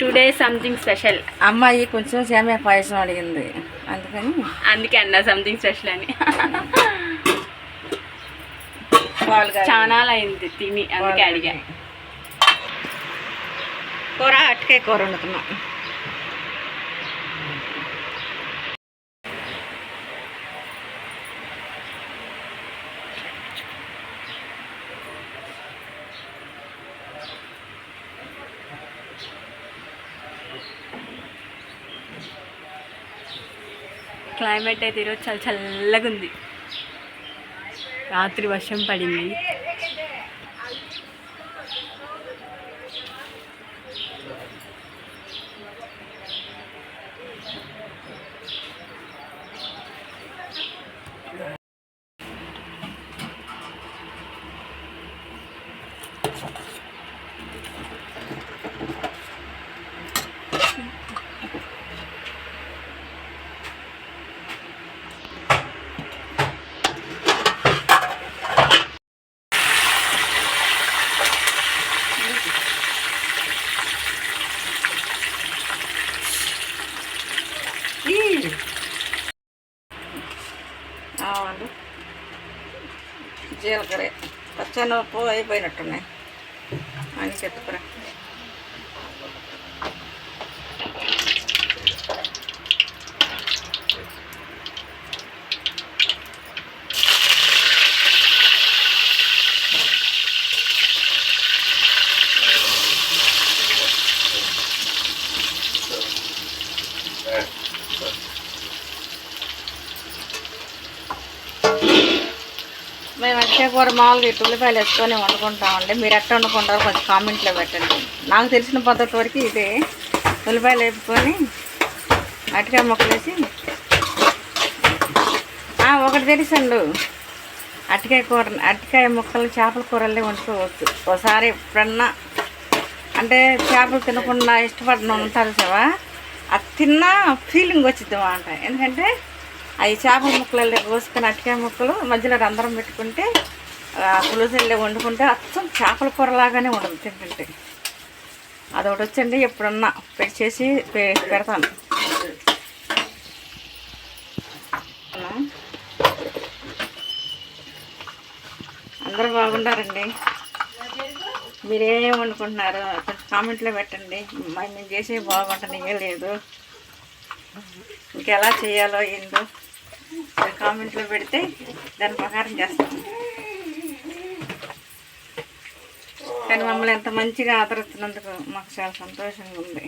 Two days something special. అమ్మాయి కొంచెం సేమియా పాయసం అడిగింది. అందుకని అందుకే అన్న సంథింగ్ స్పెషల్ అని. చాలా అయింది తిని అందుకే అడిగా. కూర అట్టకాయ కూర వండుతున్నాం. క్లైమేట్ అయితే ఈరోజు చాలా చల్లగా ఉంది. రాత్రి వర్షం పడింది. జీలకర్ర పచ్చనొప్పు అయిపోయినట్టున్నాయి అని చెప్పుకురా మేము వచ్చే కూర మామూలుగా ఇటు ఉల్లిపాయలు వేసుకొని వండుకుంటామండి. మీరు ఎట్లా వండుకుంటారో కొంచెం కామెంట్లో పెట్టండి. నాకు తెలిసిన పద్ధతి వరకు ఇదే. ఉల్లిపాయలు వేపుకొని అటుకాయ ముక్కలు వేసి ఒకటి తెలుసండు. అటుకాయ కూర అటుకాయ ముక్కలు చేపల కూరలే వండుకోవచ్చు. ఒకసారి ఎప్పుడన్నా అంటే చేపలు తినకుండా ఇష్టపడిన ఉంటారు సేవా అది తిన్నా ఫీలింగ్ వచ్చింది అంట ఎందుకంటే అవి చేపల ముక్కలలో కోసుకొని అటికాయ ముక్కలు మధ్యలో రంధ్రం పెట్టుకుంటే పులుసెళ్ళి వండుకుంటే అచ్చం చేపల కూరలాగానే ఉండదు తింటుంటే. అదొకటి వచ్చండి ఎప్పుడన్నా పెట్టి చేసి పెడతాను. అందరూ బాగుండారండి. మీరేం వండుకుంటున్నారు? కామెంట్లో పెట్టండి. మరి మేము చేసే బాగుంటుంది ఏం లేదు. ఇంకెలా చేయాలో ఏందో కామెంట్లో పెడితే దాని ప్రకారం చేస్తాం. కానీ మమ్మల్ని ఎంత మంచిగా ఆదరిస్తున్నందుకు మాకు చాలా సంతోషంగా ఉంది.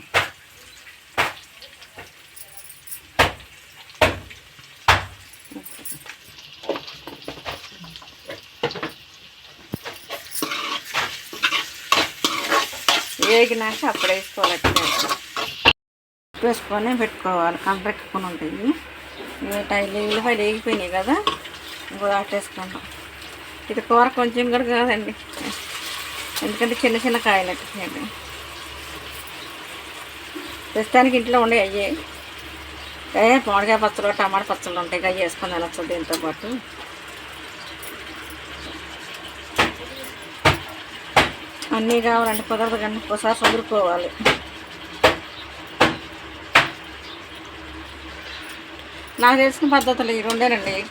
వేగినాక అప్పుడు వేసుకోవాలి. వేసుకొని పెట్టుకోవాలి. కంపెట్టుకొని ఉంటుంది వీటి ఉల్లిపాయలు వేగిపోయినాయి కదా. ఇంకో దాటేసుకుంటాం ఇది కూర కొంచెం కూడా కాదండి. ఎందుకంటే చిన్న చిన్న కాయలు అట్టించండి ప్రస్తుతానికి ఇంట్లో ఉండే అయ్యే. ఏ మామిడికాయ పచ్చలు టమాటా పచ్చళ్ళు ఉంటాయి అవి వేసుకొని వెళ్ళచ్చు దీంతో పాటు. అన్నీ కావాలంటే కుదరదు కానీ ఒకసారి చదువుకోవాలి నాకు తెలిసిన పద్ధతులు ఈ రెండేనండి. ఈ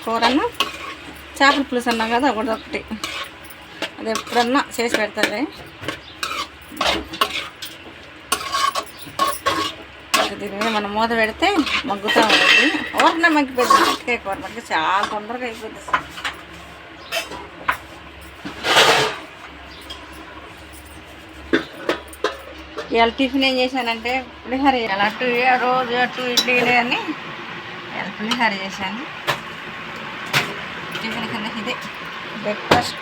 చేపల పులుసు అన్నాం కదా ఒకటి ఒకటి అది ఎప్పుడన్నా చేసి పెడతాది దీని మీద మనం మూత పెడితే మగ్గుతూ ఉంటుంది. ఊరికనే మగ్గిపోతుంది మట్టికాయ కూర మట్టి చాలా తొందరగా అయిపోతుంది ఇవాళ టిఫిన్ ఏం చేశానంటే పులిహోర చేయాలి అటు రోజు అటు ఇడ్లీ అని పులిహోర చేశాను. టిఫిన్ కింద ఇదే బ్రేక్ఫాస్ట్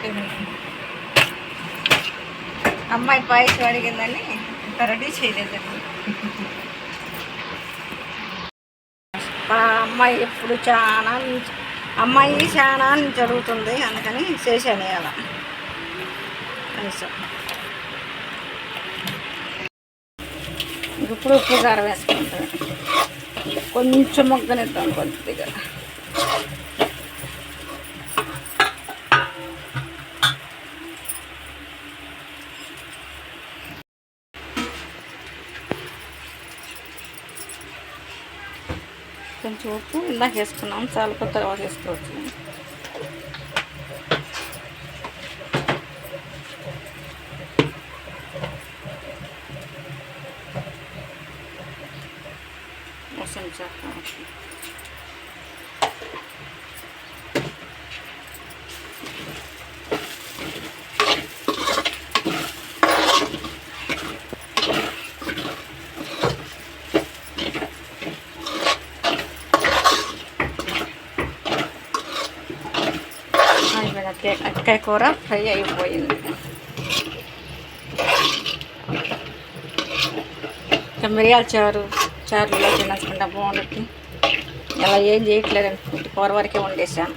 టిఫిన్ అమ్మాయి పాయసం అడిగిందని ఇంత రెడీ చేయలేదండి మా అమ్మాయి ఎప్పుడు చాలా అమ్మాయి చాలా నుంచి అందుకని చేశాను ఇవాళ. కనీసం. ఇప్పుడు ఉప్పు కారం వేసుకుంటాను కొంచెం మొగ్గనిద్దాం కొద్దిగా. కొంచెం ఉప్పు ఇందాక వేసుకున్నాం చాలా తర్వాత వేసుకోవచ్చు. మొసం చెక్క కూర ఫ్రై అయిపోయింది ఇంకా మిరియాల చారు చారులో తినచ్చుకుంటా బాగుంటుంది. ఇలా ఏం చేయట్లేదు కూర వరకే వండేసాను